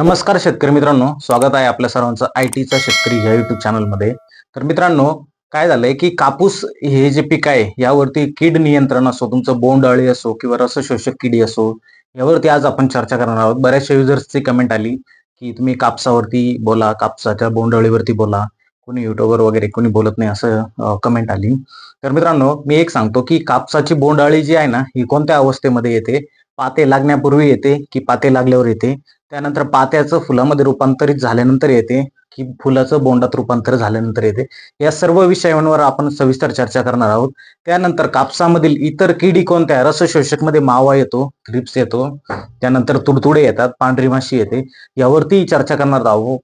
नमस्कार शेतकरी मित्रांनो स्वागत आहे आपल्या सर्वांचं आय टीचा शेतकरी ह्या युट्यूब चॅनलमध्ये तर मित्रांनो काय झालंय की कापूस हे जे पीक आहे यावरती कीड नियंत्रण असो तुमचं बोंड अळी असो किंवा रसशोषक किडी असो यावरती आज आपण चर्चा करणार आहोत. बऱ्याचशा युजर्सची कमेंट आली की तुम्ही कापसावरती बोला कापसाच्या बोंड अळीवरती बोला कोणी युट्यूबवर वगैरे कोणी बोलत नाही असं कमेंट आली. तर मित्रांनो मी एक सांगतो की कापसाची बोंड अळी जी आहे ना ही कोणत्या अवस्थेमध्ये येते? पाते लागण्यापूर्वी येते की पाते लागल्यावर येते? त्यानंतर पात्याचं फुलामध्ये रूपांतरित झाल्यानंतर येते की फुलाचं बोंडात रूपांतर झाल्यानंतर येते. या सर्व विषयांवर आपण सविस्तर चर्चा करणार आहोत. त्यानंतर कापसामधील इतर किडी कोणत्या रसशोषकमध्ये मावा येतो क्रिप्स येतो त्यानंतर तुडतुडे येतात पांढरी माशी येते. यावरती चर्चा करणार आहोत.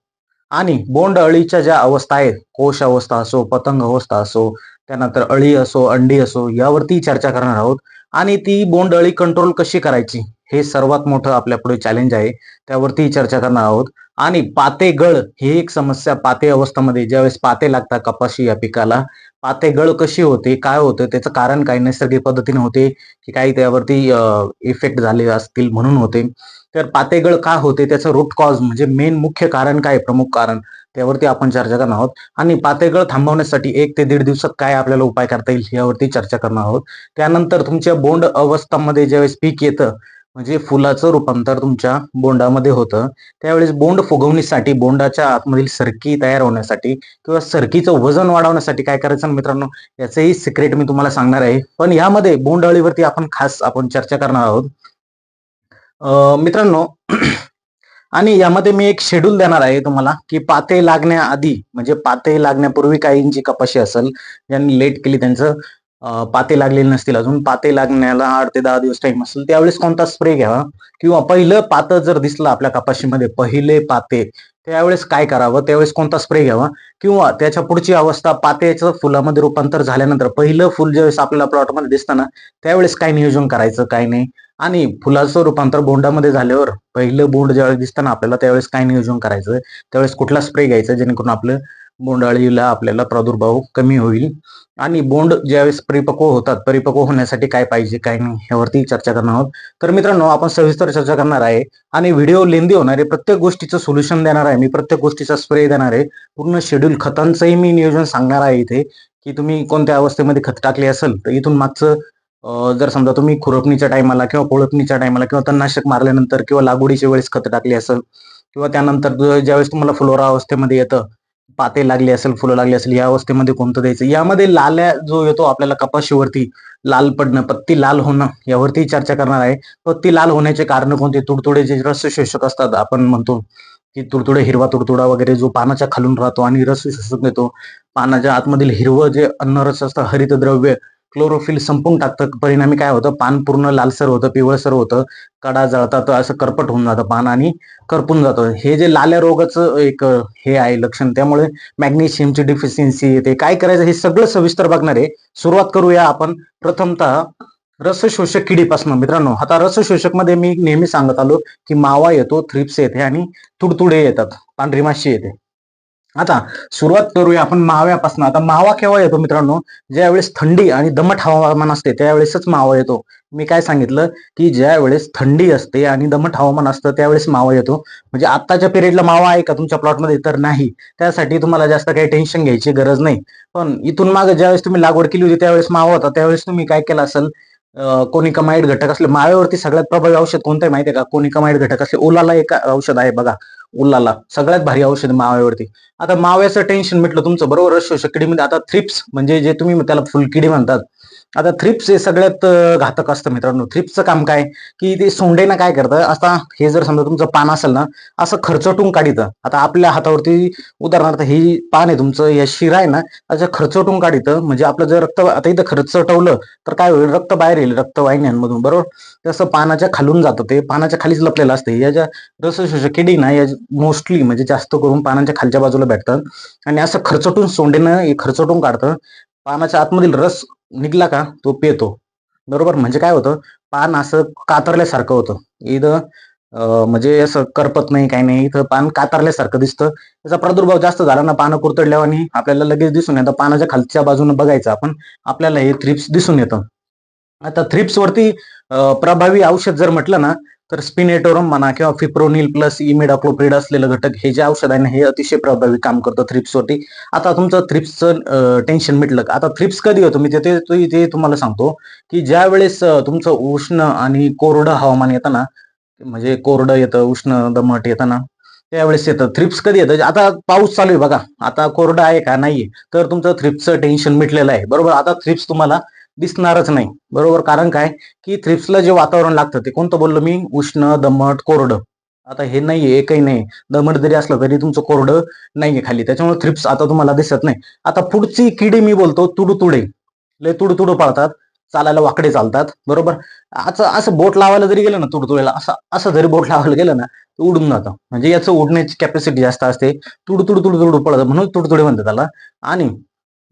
आणि बोंड अळीच्या ज्या अवस्था आहेत कोश अवस्था असो पतंग अवस्था असो त्यानंतर अळी असो अंडी असो यावरती चर्चा करणार आहोत. आणि ती बोंड अळी कंट्रोल कशी करायची? हे सर्वात मोठं आपल्या पुढे चॅलेंज आहे. त्यावरती चर्चा करणार आहोत. आणि पाते गळ ही एक समस्या पाते अवस्थेमध्ये ज्यावेळेस पाते लागतात कपाशी या पिकाला पाते गळ कशी होते काय होतं त्याचं कारण काय नैसर्गिक पद्धतीने होते की काही त्यावरती इफेक्ट झाले असतील म्हणून होते. तर पातेगळ का होते त्याचं रूट कॉज म्हणजे मेन मुख्य कारण काय प्रमुख कारण. त्यावरती आपण चर्चा करणार आहोत. आणि पातेगळ थांबवण्यासाठी एक ते दीड दिवसात काय आपल्याला उपाय करता येईल यावरती चर्चा करणार आहोत. त्यानंतर तुमच्या बोंड अवस्थांमध्ये ज्यावेळेस पीक येतं म्हणजे फुलाचं रूपांतर तुमच्या बोंडामध्ये होतं त्यावेळेस बोंड फुगवणीसाठी बोंडाच्या आतमधील सरकी तयार होण्यासाठी किंवा सरकीचं वजन वाढवण्यासाठी काय करायचं मित्रांनो याचंही सिक्रेट मी तुम्हाला सांगणार आहे. पण यामध्ये बोंड अळीवरती आपण खास आपण चर्चा करणार आहोत. मित्रांनो आणि यामध्ये मी एक शेड्यूल देणार आहे तुम्हाला की पाते लागण्याआधी म्हणजे पाते लागण्यापूर्वी काहींची कपाशी असेल ज्यांनी लेट केली त्यांचं पाते लागलेले नसतील अजून पाते लागण्याला आठ ते दहा दिवस टाइम असेल त्यावेळेस कोणता स्प्रे घ्यावा? किंवा पहिलं पातं जर दिसलं आपल्या कपाशीमध्ये पहिले पाते त्यावेळेस काय करावं? त्यावेळेस कोणता स्प्रे घ्यावा? किंवा त्याच्या पुढची अवस्था पात्याचं फुलामध्ये रूपांतर झाल्यानंतर पहिलं फुल ज्यावेळेस आपल्याला प्लॉटमध्ये दिसताना त्यावेळेस काय नियोजन करायचं काय नाही? आणि फुलाचं रूपांतर बोंडामध्ये झाल्यावर पहिलं बोंड ज्यावेळेस दिसताना आपल्याला त्यावेळेस काय नियोजन करायचं? त्यावेळेस कुठला स्प्रे घ्यायचा? जेणेकरून आपलं बोंडाळीला आपल्याला प्रादुर्भाव कमी होईल. आणि बोंड ज्यावेळेस परिपक्व होतात परिपक्व होण्यासाठी काय पाहिजे काय नाही यावरती चर्चा करणार आहोत. तर मित्रांनो आपण सविस्तर चर्चा करणार आहे आणि व्हिडिओ लेंदी होणार आहे प्रत्येक गोष्टीचं सोल्युशन देणार आहे. मी प्रत्येक गोष्टीचा स्प्रे देणार आहे. पूर्ण शेड्यूल खतांचंही मी नियोजन सांगणार आहे इथे की तुम्ही कोणत्या अवस्थेमध्ये खत टाकले असेल तर इथून मागचं जर समजा तुम्ही खुरपणीच्या टायमाला किंवा कोळपणीच्या टायमाला किंवा तणनाशक मारल्यानंतर किंवा लागवडीच्या वेळेस खत टाकली असेल किंवा त्यानंतर ज्यावेळेस तुम्हाला फ्लोरा अवस्थेमध्ये येतं पाते लागले असेल फुलं लागली असेल या अवस्थेमध्ये कोणतं द्यायचं? यामध्ये लाल्या जो येतो आपल्याला कपाशीवरती लाल पडणं पत्ती लाल होणं यावरती चर्चा करणार आहे. पत्ती लाल होण्याचे कारण कोणते? तुडतुडे जे रस शोषक असतात आपण म्हणतो की तुडतुडे हिरवा तुडतुडा वगैरे जो पानाच्या खालून राहतो आणि रस शोषक देतो पानाच्या आतमधील हिरवं जे अन्नरस असतं हरित द्रव्य क्लोरोफिल संपून टाकतं. परिणामी काय होतं? पान पूर्ण लालसर होतं पिवळसर होतं. कडा जळतात असं करपट होऊन जातं पान आणि करपून जातं. हे जे लाल्या रोगाचं एक हे आहे लक्षण. त्यामुळे मॅग्नेशियमची डिफिशियन्सी येते. काय करायचं? हे सगळं सविस्तर बघणार आहे. सुरुवात करूया आपण. प्रथमतः रसशोषक किडीपासून. मित्रांनो आता रसशोषकमध्ये मी नेहमी सांगत आलो की मावा येतो थ्रिप्स येते आणि तुडतुडे येतात. पांढरी माशी येते. आता सुरुवात करूया आपण माव्यापासून. आता मावा केव्हा येतो मित्रांनो? ज्यावेळेस थंडी आणि दमट हवामान असते त्यावेळेसच मावा येतो. मी काय सांगितलं? की ज्यावेळेस थंडी असते आणि दमट हवामान असतं त्यावेळेस मावा येतो. म्हणजे आत्ताच्या पिरियडला मावा आहे का तुमच्या प्लॉटमध्ये तर नाही. त्यासाठी तुम्हाला जास्त काही टेन्शन घ्यायची गरज नाही. पण इथून मागे ज्यावेळेस तुम्ही लागवड केली होती त्यावेळेस मावा होता. त्यावेळेस तुम्ही काय केलं असेल? कोणी कमाईड घटक असले माव्यावरती सगळ्यात प्रभावी औषध कोणतं आहे का? कोणी कमाईड घटक असले ओलाला एक औषध आहे बघा. उल्लाला सगळ्यात भारी औषध माव्यावरती. आता माव्याचं टेन्शन मिटलं तुमचं बरोबर? शोषक किडीमध्ये आता थ्रिप्स म्हणजे जे तुम्ही त्याला फुलकिडी म्हणतात. आता थ्रिप्स हे सगळ्यात घातक असतं मित्रांनो. थ्रिप्सचं काम काय? की ते सोंडेनं काय करतं? आता हे जर समजा तुमचं पान असेल ना असं खर्चटून काढितं. आता आपल्या हातावरती उदाहरणार्थ ही पान आहे तुमचं या शिरा आहे ना असं खर्चटून काढितं. म्हणजे आपलं जर रक्त आता इथं खर्चटवलं तर काय होईल? रक्त बाहेर येईल रक्तवाहिन्यांमधून बरोबर? तसं पानाच्या खालून जातं ते. पानाच्या खालीच लपलेलं असतं. या ज्या रसशोषक किडी ना या मोस्टली म्हणजे जास्त करून पानाच्या खालच्या बाजूला भेटतात आणि असं खर्चटून सोंडेनं खर्चटून काढतं. पानाच्या आतमधील रस निघला का? तो पेतो. बरोबर? म्हणजे काय होतं? पान असं कातरल्यासारखं होतं. इथं म्हणजे असं करपत नाही काही नाही. इथं पान कातरल्यासारखं दिसतं. त्याचा प्रादुर्भाव जास्त झाला ना पानं कुरतडल्यावर आपल्याला लगेच दिसून येतं. पानाच्या खालच्या बाजूने बघायचं आपण. आपल्याला हे थ्रिप्स दिसून येतं. आता थ्रिप्स वरती प्रभावी औषध जर म्हटलं ना तर स्पिनेटोरम म्हणा किंवा फिप्रोनिल प्लस इमिडाक्लोप्रिड असलेलं घटक हे जे औषध आहे ना हे अतिशय प्रभावी काम करतं थ्रिप्सवरती आता तुमचं थ्रिप्सचं टेन्शन मिटलं आता थ्रिप्स कधी होतं? मी ते ते ते तुम्हाला सांगतो की ज्या वेळेस तुमचं उष्ण आणि कोरडं हवामान येतं ना म्हणजे कोरडं येतं उष्ण दमट येतं ना त्यावेळेस येतं. थ्रिप्स कधी येतं? आता पाऊस चालू आहे बघा. आता कोरडं आहे का? नाही तर तुमचं थ्रिप्सचं टेन्शन मिटलेलं आहे. बरोबर? आता थ्रिप्स तुम्हाला दिसणारच नाही. बरोबर? कारण काय? की थ्रिप्सला जे वातावरण लागतं ते कोणतं बोललो मी? उष्ण दमट कोरडं. आता हे नाहीये एकही नाही. दमट जरी असलं तरी तुमचं कोरडं नाहीये खाली. त्याच्यामुळे थ्रिप्स आता तुम्हाला दिसत नाही. आता पुढची किडी मी बोलतो तुडतुडे. लय तुडतुड पळतात. चालायला वाकडे चालतात. बरोबर? असं असं बोट लावायला जरी गेलं ना तुडतुड्याला असं असं जरी बोट लावायला गेलं ना तर उडून जातं. म्हणजे याचं उडण्याची कॅपॅसिटी जास्त असते. तुडतुड तुडतुडू पळतं म्हणून तुडतुडे म्हणतात त्याला. आणि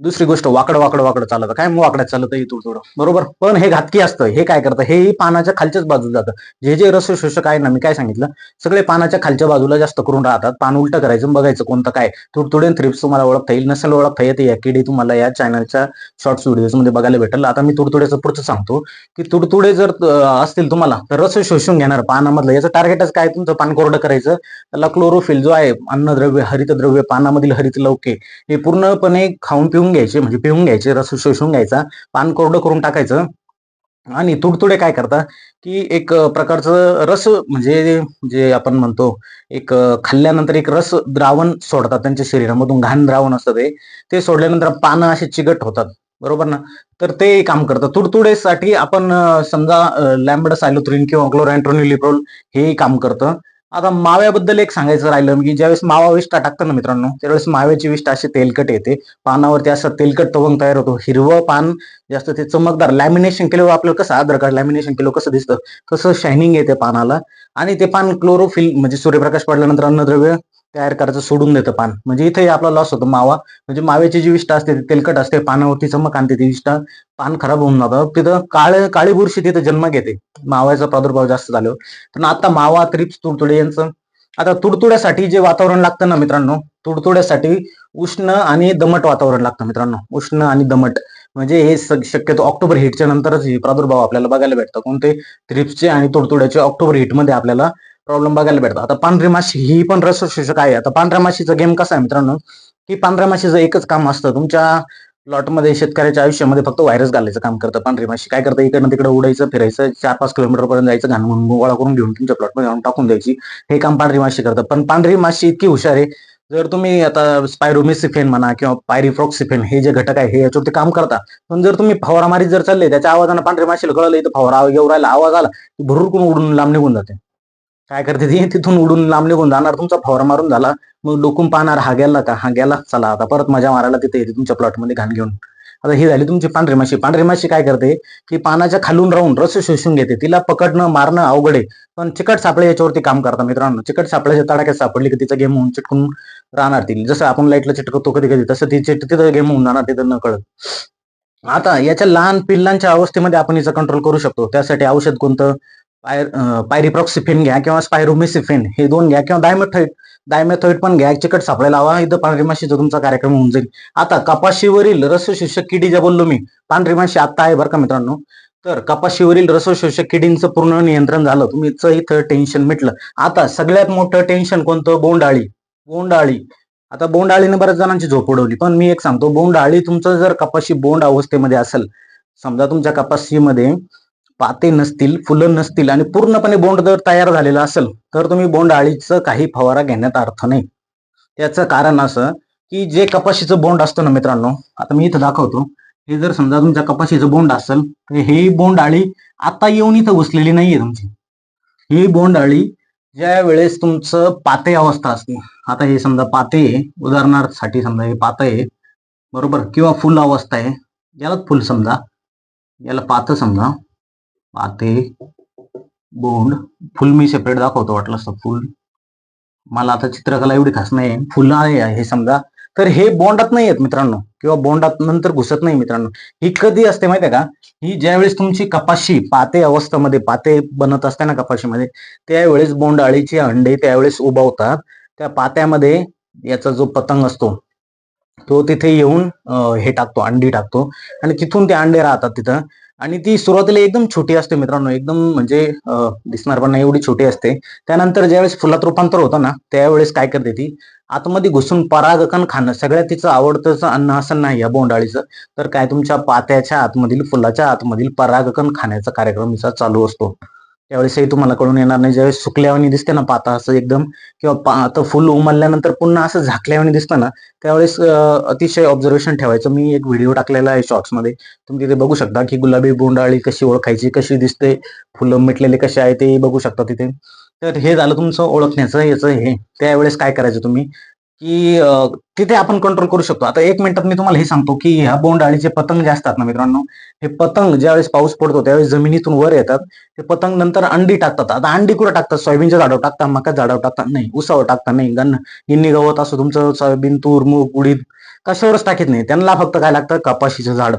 दुसरी गोष्ट वाकडं वाकडं वाकडं चालतं. काय मग वाकड्यात चालत ही थोडं बरोबर? पण हे घातकी असतं हे काय करतं? हे पानाच्या खालच्याच बाजूला जातं. जे जे रस शोषक आहे ना मी काय सांगितलं? सगळे पानाच्या खालच्या बाजूला जास्त करून राहतात. पान उलटं करायचं बघायचं कोणतं काय. तुडतुडे थ्रिप्स तुम्हाला ओळखता येईल. नसेल ओळखता येते या किडी तुम्हाला या चॅनलच्या शॉर्ट्स व्हिडिओजमध्ये बघायला भेटेल. आता मी तुडतुड्याचं पुढचं सांगतो की तुडतुडे जर असतील तुम्हाला तर रस शोषून घेणार पानामधलं. याचं टार्गेटच काय? तुमचं पान कोरडं करायचं. त्याला क्लोरोफिल जो आहे अन्नद्रव्य हरितद्रव्य पानामधील हरित लवके हे पूर्णपणे खाऊन पिऊन घ्यायचे म्हणजे पिऊन घ्यायचे रस शोषून घ्यायचा पान कोरडं करून टाकायचं. आणि तुडतुडे काय करता की एक प्रकारचं रस म्हणजे जे आपण म्हणतो एक खाल्ल्यानंतर एक रस द्रावण सोडतात त्यांच्या शरीरामधून. घाण द्रावण असतं ते. ते सोडल्यानंतर पानं असे चिकट होतात. बरोबर ना? तर ते काम करतं. तुडतुडेसाठी आपण समजा लॅम्बड सायलोथ्रिन किंवा क्लोरॅन्ट्रोनिलिप्रोल हे काम करतं. आता माव्याबद्दल एक सांगायचं राहिलं की ज्यावेळेस मावा विष्टा टाकतं ना मित्रांनो त्यावेळेस माव्याची विष्टा अशी तेलकट येते. पानावरती असं तेलकट तवंग तयार होतो. हिरवं पान जास्त ते चमकदार लॅमिनेशन केल्यावर आपल्याला कसं आधार कार्ड लॅमिनेशन केलं कसं दिसतं? तसं शायनिंग येते पानाला. आणि ते पान क्लोरोफिल म्हणजे सूर्यप्रकाश पडल्यानंतर अन्नद्रव्य तयार करायचं सोडून देतं पान. म्हणजे इथे आपला लॉस होतो मावा. म्हणजे माव्याची जी विष्ठा असते ती तेलकट असते पानावरती चमक आणते ती विष्ठा. पान खराब होऊन जातं. तिथं काळ काळी बुरशी तिथं जन्म घेते. माव्याचा प्रादुर्भाव जास्त झाल्यावर. तर आता मावा त्रिप्स तुडतुडे यांचं. आता तुडतुड्यासाठी जे वातावरण लागतं ना मित्रांनो तुडतुड्यासाठी उष्ण आणि दमट वातावरण लागतं मित्रांनो. उष्ण आणि दमट. म्हणजे हे शक्यतो ऑक्टोबर हिटच्या नंतरच हे प्रादुर्भाव आपल्याला बघायला भेटतं. कोणते? थ्रिप्सचे आणि तुडतुड्याचे ऑक्टोबर हिटमध्ये आपल्याला प्रॉब्लेम बघायला भेटतात आता पांढरी माशी ही पण रस शोषक आहे. आता पांढऱ्या माशीचा गेम कसा आहे मित्रांनो? की पांढऱ्या माशीचं एकच काम असतं. तुमच्या प्लॉटमध्ये शेतकऱ्याच्या आयुष्यामध्ये फक्त व्हायरस घालायचं काम करतं. पांढरी माशी काय करतं? इकडनं तिकडे उडायचं फिरायचं चार पाच किलोमीटर पर्यंत जायचं घाण म्हणून गोळा करून घेऊन तुमच्या प्लॉटमध्ये आणून टाकून द्यायची. हे काम पांढरी माशी करतं. पण पांढरी माशी इतकी हुशार आहे. जर तुम्ही आता स्पायरोमिसिफेन म्हणा किंवा पायरिफ्रॉक्सिफेन हे जे घटक आहे हे याच्यावरती काम करता. पण जर तुम्ही फवारा मारीत जर चालले त्याच्या आवाजानं पांढरी माशीला कळलं तर फवारा येऊ राहिला आवाज आला की करून उडून लांब निघून जाते. काय करते ती? तिथून उडून लांब निघून जाणार. तुमचा फवारा मारून झाला. मग डोकून पाहणार हा गेला का? हा गेला. चला आता परत मजा मारायला तिथे येते तुमच्या प्लॉटमध्ये घाण घेऊन. आता ही झाली तुमची पांढरी माशी. पांढरी माशी काय करते की पानाच्या खालून राहून रस शोषून घेते. तिला पकडणं मारणं अवघड आहे. पण चिकट सापळे याच्यावरती काम करतात मित्रांनो. चिकट सापळ्याच्या तडाक्यात सापडली की तिचा गेम होऊन चिटकून राहणार ती. जसं आपण लाईटला चिटकतो कधी कधी तसं ती चिट तिथं गेम होऊन जाणार तिथं न कळत. आता याच्या लहान पिल्लांच्या अवस्थेमध्ये आपण याचा कंट्रोल करू शकतो. त्यासाठी औषध कोणतं? पायर पायरीप्रॉक्सिफिन घ्या किंवा स्पायरोमिसिफिन हे दोन घ्या किंवा डायमेथोइड डायमेथोइड पण घ्या चिकट सापळे लावा. इथं पांढरी माशीचा तुमचा कार्यक्रम होऊन जाईल. आता कपाशीवरील रसशोषक किडी ज्या बोललो मी पांढरी माशी आता आहे बरं का मित्रांनो. तर कपाशीवरील रसशोषक किडींचं पूर्ण नियंत्रण झालं. तुम्हीचं इथं टेन्शन मिटलं. आता सगळ्यात मोठं टेन्शन कोणतं? बोंडाळी बोंडाळी आता बोंडाळीने बऱ्याच जणांची झोप उडवली. पण मी एक सांगतो बोंडाळी तुमचं जर कपाशी बोंड अवस्थेमध्ये असेल समजा तुमच्या कपाशीमध्ये पाते नसतील फुलं नसतील आणि पूर्णपणे बोंड जर तयार झालेला असेल तर तुम्ही बोंड अळीचं काही फवारा घेण्यात अर्थ नाही. त्याचं कारण असं की जे कपाशीचं बोंड असतं ना मित्रांनो आता मी इथं दाखवतो. हे जर समजा तुमच्या कपाशीचं बोंड असेल तर ही बोंड आळी आता येऊन इथं घुसलेली नाहीये तुमची. ही बोंड आळी ज्या वेळेस तुमचं पाते अवस्था असते आता हे समजा पाते आहे उदाहरणार्थसाठी समजा हे पात आहे बरोबर किंवा फुल अवस्था आहे याला फुल समजा याला पात समजा पाते बोंड फुल मी सेपरेट दाखवतो वाटलं असतं फुल. मला आता चित्रकला एवढी खास नाही फुलं आहे हे समजा. तर हे बोंडात नाही आहेत मित्रांनो. किंवा बोंडात नंतर घुसत नाही मित्रांनो. ही कधी असते माहितीये का? ही ज्यावेळेस तुमची कपाशी पाते अवस्थेमध्ये पाते बनत असते ना कपाशीमध्ये त्यावेळेस बोंड अळीचे अंडे त्यावेळेस उभावतात त्या पात्यामध्ये याचा जो पतंग असतो तो तिथे येऊन हे टाकतो अंडी टाकतो. आणि तिथून ते अंडे राहतात तिथं. आणि ती सुरुवातीला एकदम छोटी असते मित्रांनो. एकदम म्हणजे दिसणार पण नाही एवढी छोटी असते. त्यानंतर ज्यावेळेस फुलात रूपांतर होतं ना त्यावेळेस काय करते ती? आतमध्ये घुसून परागकण खाणं. सगळ्यात तिचं आवडतं अन्न असं नाही या बोंडाळीचं. तर काय तुमच्या पात्याच्या आतमधील फुलाच्या आतमधील परागकण खाण्याचा कार्यक्रम हिचा चालू असतो. त्यावेळेसही तुम्हाला कळून येणार नाही. ज्यावेळेस सुकल्यावानी दिसते ना पाता असं एकदम किंवा पात फुल उमलल्यानंतर पुन्हा असं झाकल्यावानी दिसतं ना त्यावेळेस अतिशय ऑब्झर्वेशन ठेवायचं. मी एक व्हिडिओ टाकलेला आहे शॉर्ट्समध्ये तुम्ही तिथे बघू शकता की गुलाबी बोंडाळी कशी ओळखायची कशी दिसते फुलं मिटलेले कसे आहे ते बघू शकता तिथे. तर हे झालं तुमचं ओळखण्याचं याचं हे. त्यावेळेस काय करायचं तुम्ही? की तिथे आपण कंट्रोल करू शकतो. आता एक मिनिटात मी तुम्हाला हे सांगतो की ह्या बोंडाळीचे पतंग जे असतात ना मित्रांनो हे पतंग ज्यावेळेस पाऊस पडतो त्यावेळेस जमिनीतून वर येतात. ते पतंग नंतर अंडी टाकतात. आता अंडी कुठं टाकतात? सोयाबीनच्या झाडावर टाकतात मका झाडावर टाकतात? नाही. उसावर टाकतात नाही. गण गिन्नी गवत असो तुमचं सोयाबीन तूर मूग उडीद कशावरच टाकीत नाही. त्यांना फक्त काय लागतं? कपाशीचं झाड.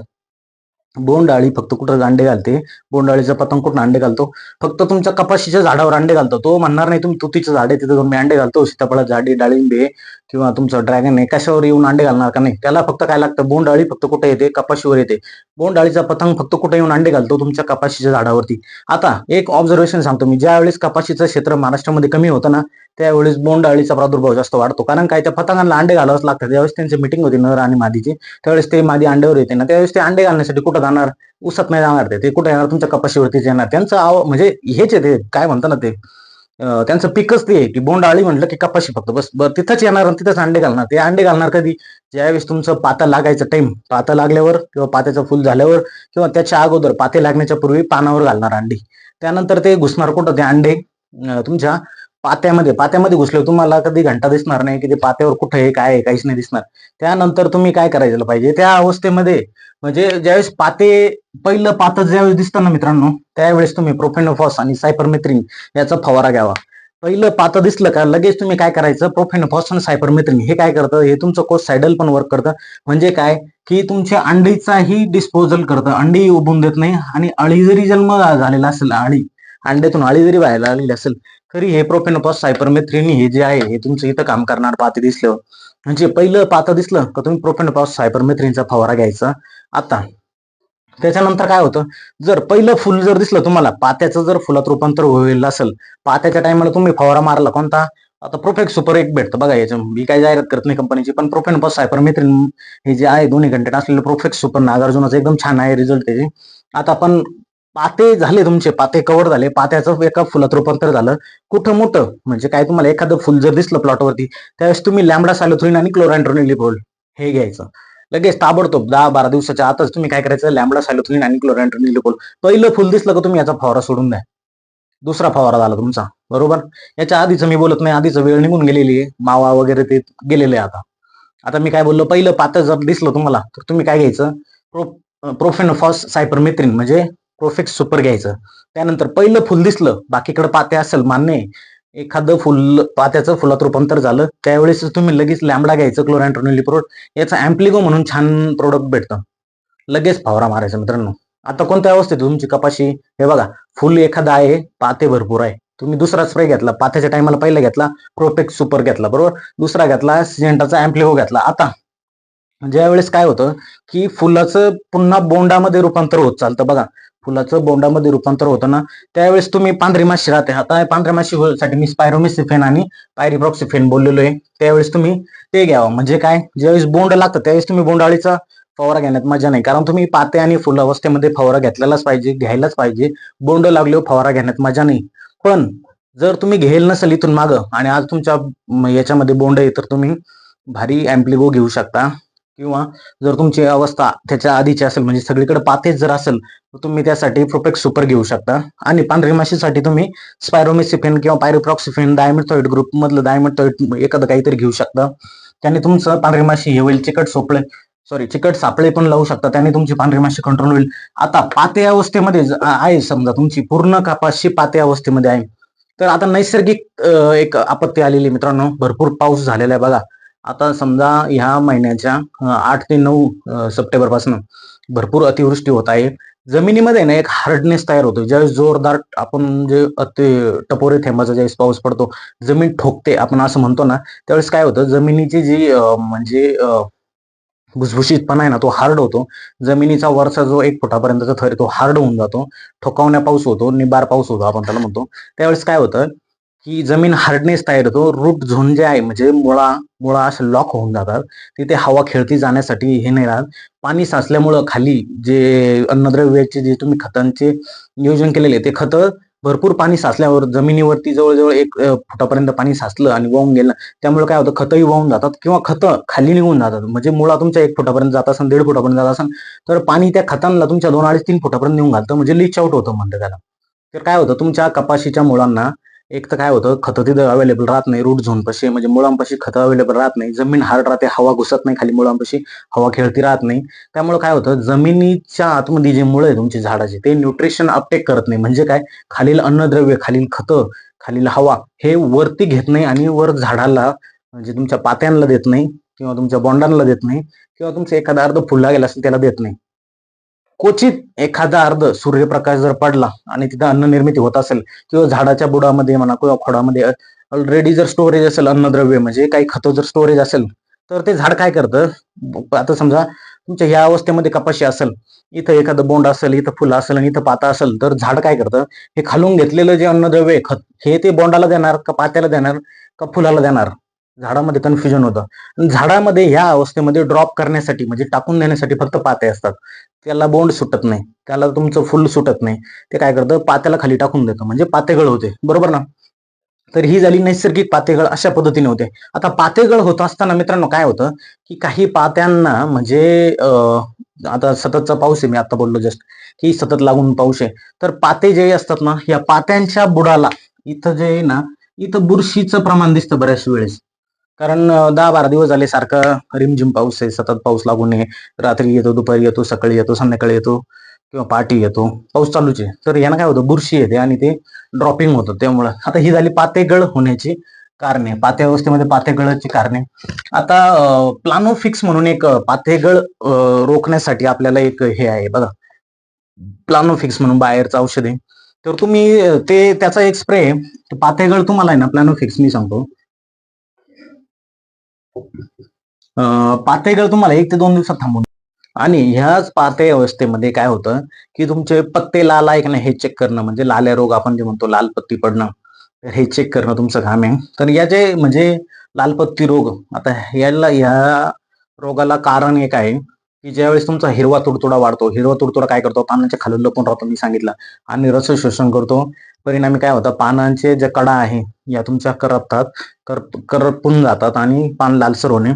बोंडाळी फक्त कुठं अंडे घालते? बोंडाळीचा पतंग कुठं अंडे घालतो? फक्त तुमच्या कपाशीच्या झाडावर अंडे घालतो. तो म्हणणार नाही तुम्ही तुतीचं झाड आहे तिथे मी अंडे घालतो. सीताफळा झाडी डाळिंबे किंवा तुमचं ड्रॅगन आहे कशावर येऊन अंडे घालणार का नाही? त्याला फक्त काय लागतं? बोंड अळी फक्त कुठे येते? कपाशीवर येते. बोंड अळीचा पतंग फक्त कुठे येऊन अंडे घालतो? तुमच्या कपाशीच्या झाडावरती. आता एक ऑब्झर्वेशन सांगतो मी. ज्यावेळेस कपाशीचं क्षेत्र महाराष्ट्रामध्ये कमी होतं ना त्यावेळेस बोंड अळीचा प्रादुर्भाव जास्त वाढतो. कारण काय? त्या पतंगांना अंडे घालावंच लागतात ज्यावेळेस त्यांची मिटिंग होती नर आणि मादीची त्यावेळेस ते मादी अंड्यावर येते ना त्यावेळेस ते अंडे घालण्यासाठी कुठं जाणार? उसत नाही जाणार ते. कुठे येणार? तुमच्या कपाशीवरतीच येणार. त्यांचं आव म्हणजे हेच येते काय म्हणतात ना ते? त्यांचं पिकच ते आहे. की बोंडाळी म्हटलं की कपाशी फक्त. बस बरं तिथंच येणार आणि तिथंच अंडे घालणार. ते अंडे घालणार कधी? ज्यावेळेस तुमचं पाता लागायचं टाइम पाता लागल्यावर किंवा पात्याचं फुल झाल्यावर किंवा त्याच्या अगोदर पाते लागण्याच्या पूर्वी पानावर घालणार अंडी. त्यानंतर ते घुसणार कुठं? ते अंडे तुमच्या पात्यामध्ये पात्यामध्ये घुसले तुम्हाला कधी घंटा दिसणार नाही की ते पात्यावर कुठं आहे काय आहे काहीच नाही दिसणार. त्यानंतर तुम्ही काय करायला पाहिजे? त्या अवस्थेमध्ये म्हणजे ज्यावेळेस पाते पहिलं पातं ज्यावेळेस दिसतं ना मित्रांनो त्यावेळेस तुम्ही प्रोफेनोफॉस आणि सायपरमेथ्रिन याचा फवारा घ्यावा. पहिलं पातं दिसलं का लगेच तुम्ही काय करायचं? प्रोफेनोफॉस आणि सायपरमेथ्रिन हे काय करतं? हे तुमचं कोर्स सायडल पण वर्क करतं. म्हणजे काय? की तुमच्या अंडीचाही डिस्पोजल करतं. अंडी उभून देत नाही आणि अळी जरी जन्म झालेला असेल अळी अंड्यातून अळी जरी व्हायला आलेली असेल तरी हे प्रोफेनोफॉस सायपरमेथ्रिन हे जे आहे हे तुमचं इथं काम करणार पाते दिसलं म्हणजे पहिलं पातं दिसलं का तुम्ही प्रोफेनोफॉस सायपरमेथ्रिनचा फवारा घ्यायचा? आता. त्याच्यानंतर काय होतं? जर पहिलं फुल जर दिसलं तुम्हाला पात्याचं जर फुलात रूपांतर होईल असेल पात्याच्या टायमाला तुम्ही फवारा मारला कोणता? आता प्रोफेक्ट सुपर एक भेटतं बघा याच्या मी काय जाहिरात करत नाही कंपनीची पण प्रोफेनोफॉस सायपरमेथ्रिन हे जे आहे दोन्ही कंटेंट असलेलं प्रोफेक्ट सुपर नागार्जुनाचं एकदम छान आहे रिझल्ट त्याचे. आता आपण पाते झाले तुमचे पाते कव्हर झाले पात्याचं एका फुलात रूपांतर झालं. कुठं मोठं? म्हणजे काय तुम्हाला एखादं फुल जर दिसलं प्लॉटवरती त्यावेळेस तुम्ही लॅमडा सायलोथ्रिन आणि क्लोरॅन्ट्रोनिलिप्रोल हे घ्यायचं. लगेच ताबडतोब दहा बारा दिवसाच्या आतच तुम्ही काय करायचं? लॅमडा सायलोथ्रिन आणि क्लोरॅन्ट्रोनिलिप्रोल पहिलं फुल दिसलं का तुम्ही याचा फवारा सोडून द्या. दुसरा फवारा झाला तुमचा. बरोबर? याच्या आधीचं मी बोलत नाही आधीचं वेळ निघून गेलेली आहे. मावा वगैरे ते गेलेले आता. आता मी काय बोललो पहिलं पातळ जर दिसलं तुम्हाला तर तुम्ही काय घ्यायचं? प्रो प्रोफेनोफॉस सायपरमेथ्रिन म्हणजे प्रोफेक्स सुपर घ्यायचं. त्यानंतर पहिलं फुल दिसलं बाकीकडे पाते असेल मान्य एखादं फुल पात्याचं फुलात रूपांतर झालं त्यावेळेस तुम्ही लगेच लॅमडा घ्यायचं क्लोरॅन्ट्रोनिलिप्रोड याचं अँप्लिगो म्हणून छान प्रोडक्ट भेटतं. लगेच फावरा मारायचा मित्रांनो. आता कोणत्या अवस्थेत तुमची कपाशी? हे बघा फुल एखादा आहे पाते भरपूर आहे. तुम्ही दुसरा स्प्रे घेतला पात्याच्या टायमाला पहिला घेतला प्रोटेक्ट सुपर घेतला बरोबर? दुसरा घेतला सिजेंटाचा अँप्लिगो घेतला. आता ज्या वेळेस काय होतं की फुलाचं पुन्हा बोंडामध्ये रूपांतर होत चालतं. बघा फुलाचं बोंडामध्ये रूपांतर होतं ना त्यावेळेस तुम्ही पांढरी माशी राहते. आता पांढऱ्या माशीसाठी मी स्पायरोमिसिफेन आणि पायरिप्रॉक्सिफेन बोललेलो आहे. त्यावेळेस तुम्ही ते घ्यावं. म्हणजे काय? ज्यावेळेस बोंड लागतं त्यावेळेस तुम्ही बोंडाळीचा फवारा घेण्यात मजा नाही. कारण तुम्ही पाते आणि फुल अवस्थेमध्ये फवारा घेतलेलाच पाहिजे घ्यायलाच पाहिजे. बोंड लागल्यावर फवारा घेण्यात मजा नाही. पण जर तुम्ही घेईल नसेल इथून मागं आणि आज तुमच्या याच्यामध्ये बोंड आहे तर तुम्ही भारी अँप्लिगो घेऊ शकता. किंवा जर तुमची अवस्था त्याच्या आधीची असेल म्हणजे सगळीकडे पातेच जर असेल तर तुम्ही त्यासाठी प्रोपेक्स सुपर घेऊ शकता. आणि पांढरी माशीसाठी तुम्ही स्पायरोमेसिफेन किंवा पायरोप्रॉक्सिफेन डायमेथॉइड ग्रुप मधलं डायमेथॉइड एखादं काहीतरी घेऊ शकता. त्याने तुमचं पांढरी माशी हे होईल चिकट सोपळे सॉरी चिकट सापळे पण लावू शकता. त्याने तुमची पांढरी माशी कंट्रोल होईल. आता पाते अवस्थेमध्ये आहे समजा तुमची पूर्ण कापाशी पाते अवस्थेमध्ये आहे. तर आता नैसर्गिक एक आपत्ती आलेली मित्रांनो. भरपूर पाऊस झालेला आहे बघा. आता समजा ह्या महिन्याच्या आठ ते नऊ सप्टेंबरपासून भरपूर अतिवृष्टी होत आहे. जमिनीमध्ये ना एक हार्डनेस तयार होतो ज्यावेळेस जोरदार आपण जे अति टपोरे थेंबाचा ज्यावेळेस पाऊस पडतो जमीन ठोकते आपण असं म्हणतो ना त्यावेळेस काय होतं जमिनीची जी म्हणजे भुसभुशीतपणा आहे ना तो हार्ड होतो. जमिनीचा वरचा जो एक फुटापर्यंतचा थर तो हार्ड होऊन जातो. ठोकावण्या पाऊस होतो निबार पाऊस होतो आपण त्याला म्हणतो. त्यावेळेस काय होतं की जमीन हार्डनेस तयार होतो रूट झोन जे आहे म्हणजे मुळा मुळा असे लॉक होऊन जातात. तिथे हवा खेळती जाण्यासाठी हे नाही राहत. पाणी साचल्यामुळं खाली जे अन्नद्रव्याचे जे तुम्ही खतांचे नियोजन केलेले ते खतं भरपूर पाणी साचल्यावर जमिनीवरती जवळजवळ एक फुटापर्यंत पाणी साचलं आणि वाहून गेलं. त्यामुळे काय होतं खतही वाहून जातात किंवा खतं खाली निघून जातात. म्हणजे मुळा तुमच्या एक फुटापर्यंत जात असेल दीड फुटापर्यंत जात असेल तर पाणी त्या खतांना तुमच्या दोन अडीच तीन फुटापर्यंत नेऊन घालतं. म्हणजे लिच आउट होतं म्हणतं त्याला. तर काय होतं तुमच्या कपाशीच्या मुळांना एक तर काय होतं खतं तिथं अवेलेबल राहत नाही रूट झोनपाशी म्हणजे मुळांपाशी खतं अवेलेबल राहत नाही जमीन हार्ड राहते हवा घुसत नाही खाली मुळांपाशी हवा खेळती राहत नाही. त्यामुळे काय होतं जमिनीच्या आतमध्ये जे मुळं आहे तुमची झाडाची ते न्यूट्रिशन अपटेक करत नाही. म्हणजे काय खालील अन्नद्रव्य खालील खतं खालील हवा हे वरती घेत नाही आणि वर झाडाला म्हणजे तुमच्या पात्यांना देत नाही किंवा तुमच्या बॉन्डांना देत नाही किंवा तुमचं एखादा अर्ध फुलला गेला असेल त्याला देत नाही. क्वचित एखादा अर्ध सूर्यप्रकाश जर पडला आणि तिथं अन्न निर्मिती होत असेल किंवा झाडाच्या बुडामध्ये म्हणा किंवा खोडामध्ये ऑलरेडी जर स्टोरेज असेल अन्नद्रव्य म्हणजे काही खतं जर स्टोरेज असेल तर ते झाड काय करतं? आता समजा तुमच्या ह्या अवस्थेमध्ये कपाशी असेल इथं एखादं बोंड असेल इथं फुलं असेल आणि इथं पाता असेल तर झाड काय करतं? हे खालून घेतलेलं जे अन्नद्रव्य खत हे ते बोंडाला देणार का पात्याला देणार का फुलाला देणार? झाडामध्ये कन्फ्युजन होतं. झाडामध्ये ह्या अवस्थेमध्ये ड्रॉप करण्यासाठी म्हणजे टाकून देण्यासाठी फक्त पाते असतात. त्याला बोंड सुटत नाही. त्याला तुमचं फुल सुटत नाही. ते काय करतं? पात्याला खाली टाकून देतं. म्हणजे पातेगळ होते. बरोबर ना? तर ही झाली नैसर्गिक पातेगळ अशा पद्धतीने होते. आता पातेगळ होत असताना मित्रांनो काय होतं? की काही पात्यांना म्हणजे आता सततचा पाऊस आहे मी आता बोललो जस्ट की सतत लागून पाऊस आहे. तर पाते जे असतात ना या पात्यांच्या बुडाला इथं जे आहे ना इथं बुरशीचं प्रमाण दिसतं बऱ्याच वेळेस कारण दहा बारा दिवस झाले सारखं रिमझिम पाऊस आहे सतत पाऊस लागून आहे रात्री येतो दुपारी येतो सकाळी येतो संध्याकाळी येतो किंवा पाठी येतो. पाऊस चालूच आहे. तर यानं काय होतं बुरशी येते आणि ते ड्रॉपिंग होतं. त्यामुळं आता ही झाली पातेगळ होण्याची कारणे पाते अवस्थेमध्ये पातेगळची कारणे. आता प्लानोफिक्स म्हणून एक पातेगळ रोखण्यासाठी आपल्याला एक हे आहे बघा. प्लानोफिक्स म्हणून बाहेरचं औषध आहे. तर तुम्ही ते त्याचा एक स्प्रे पातेगळ तुम्हाला आहे ना प्लॅनोफिक्स मी सांगतो. अं, तुम्हाला एक ते दोन दिवसात थांबून आणि ह्याच पाते अवस्थेमध्ये काय होतं की तुमचे पत्ते लाल आहे का नाही हे चेक करणं म्हणजे लाल्या रोग आपण जे म्हणतो लाल पत्ती पडणं तर हे चेक करणं तुमचं काम आहे. तर याचे म्हणजे लालपत्ती रोग आता याला ह्या रोगाला कारण एक आहे की ज्यावेळेस तुमचा हिरवा तुडतुडा वाढतो हिरवा तुडतुडा काय करतो? पानांच्या खालून लपून राहतो मी सांगितलं. आणि रस शोषण करतो. परिणामी काय होतं? पानांचे जे कडा आहे या तुमच्या करपतात कर करपून जातात आणि पान लालसर होणे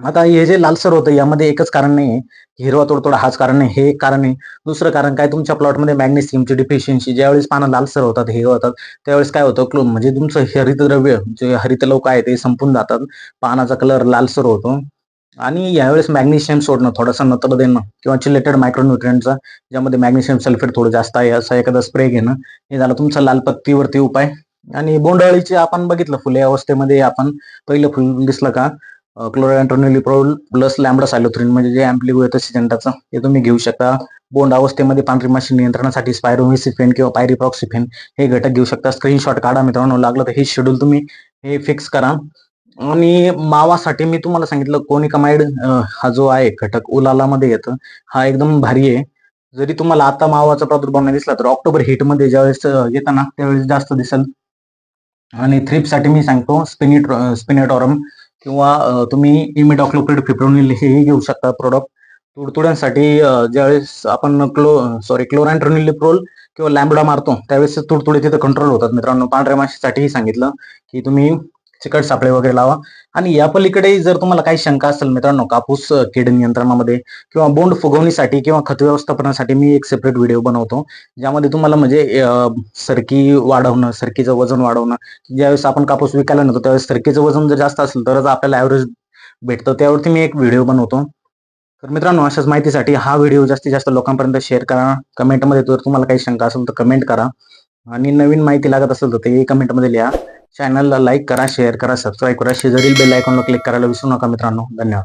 आता हे जे लालसर होतं यामध्ये एकच कारण नाही हिरवा तोडतोडा हाच कारण नाही हे एक कारण आहे. दुसरं कारण काय तुमच्या प्लॉटमध्ये मॅग्नेशियमची डिफिशियन्सी ज्यावेळेस पानं लालसर होतात हे होतात त्यावेळेस काय होतं क्लो म्हणजे तुमचं हरितद्रव्य जे हरितलोक आहे ते संपून जातात. पानाचा कलर लालसर होतो. आणि यावेळेस मॅग्नेशियम सोडणं थोडंसं नत्र देणं किंवा चिलेटेड मायक्रोन्युट्रियनचा ज्यामध्ये मॅग्नेशियम सल्फेट थोडं जास्त आहे असा एखादा स्प्रे घेणं हे झालं तुमचा लाल पत्तीवरती उपाय. आणि बोंडअळीचे आपण बघितलं फुले अवस्थेमध्ये आपण पहिलं फुल दिसलं का क्लोरॅन्ट्रोनिलिप्रोल प्लस लॅम्बडा सायलोथ्रिन म्हणजे जे अँप्लिगो येतं सिजंटाचं ते तुम्ही घेऊ शकता. बोंड अवस्थेमध्ये पांढरी माशी नियंत्रणासाठी स्पायरोमिसिफेन किंवा पायरीप्रॉक्सिफेन हे घटक घेऊ शकता. स्क्रीनशॉट काढा मित्रांनो लागलं तर हे शेड्यूल तुम्ही हे फिक्स करा. आणि मावासाठी मी तुम्हाला सांगितलं कोनिकमाइड हा जो आहे घटक उलालामध्ये येतं. हा एकदम भारी आहे. जरी तुम्हाला आता मावाचा प्रादुर्भाव नाही दिसला तर ऑक्टोबर हीटमध्ये ज्यावेळेस येताना त्यावेळेस जास्त दिसेल. आणि थ्रिपसाठी मी सांगतो स्पिनिट स्पिनेटॉरम किंवा तुम्ही इमिडॉक्लोप्रिड फिप्रोनिल हेही घेऊ शकता प्रोडक्ट तुडतुड्यांसाठी ज्यावेळेस आपण क्लो सॉरी क्लोरॅन्ट्रोनिलिप्रोल किंवा लॅम्बडा मारतो त्यावेळेस तुडतुडे तिथे कंट्रोल होतात. मित्रांनो पांढऱ्या माशीसाठीही सांगितलं की तुम्ही चिकट सापळे वगैरे लावा. आणि या पलीकडे जर तुम्हाला काही शंका असेल मित्रांनो कापूस किड कीड नियंत्रणामध्ये किंवा बोंड फुगवणीसाठी किंवा खत व्यवस्थापनासाठी मी एक सेपरेट व्हिडिओ बनवतो. ज्यामध्ये तुम्हाला म्हणजे सरकी वाढवणं सरकीचं वजन वाढवणं ज्यावेळेस आपण कापूस विकायला नव्हतो त्यावेळेस सरकीचं वजन जर जास्त असेल तरच आपल्याला ॲव्हरेज भेटतं. त्यावरती मी एक व्हिडिओ बनवतो. तर मित्रांनो अशाच माहितीसाठी हा व्हिडिओ जास्तीत जास्त लोकांपर्यंत शेअर करा. कमेंटमध्ये जर तुम्हाला काही शंका असेल तर कमेंट करा. आणि नवीन माहिती लागत असेल तर ते कमेंटमध्ये लिहा. चॅनलला लाईक करा शेअर करा सबस्क्राईब करा. शेजारील बेल आयकॉनला क्लिक करायला विसरू नका मित्रांनो. धन्यवाद.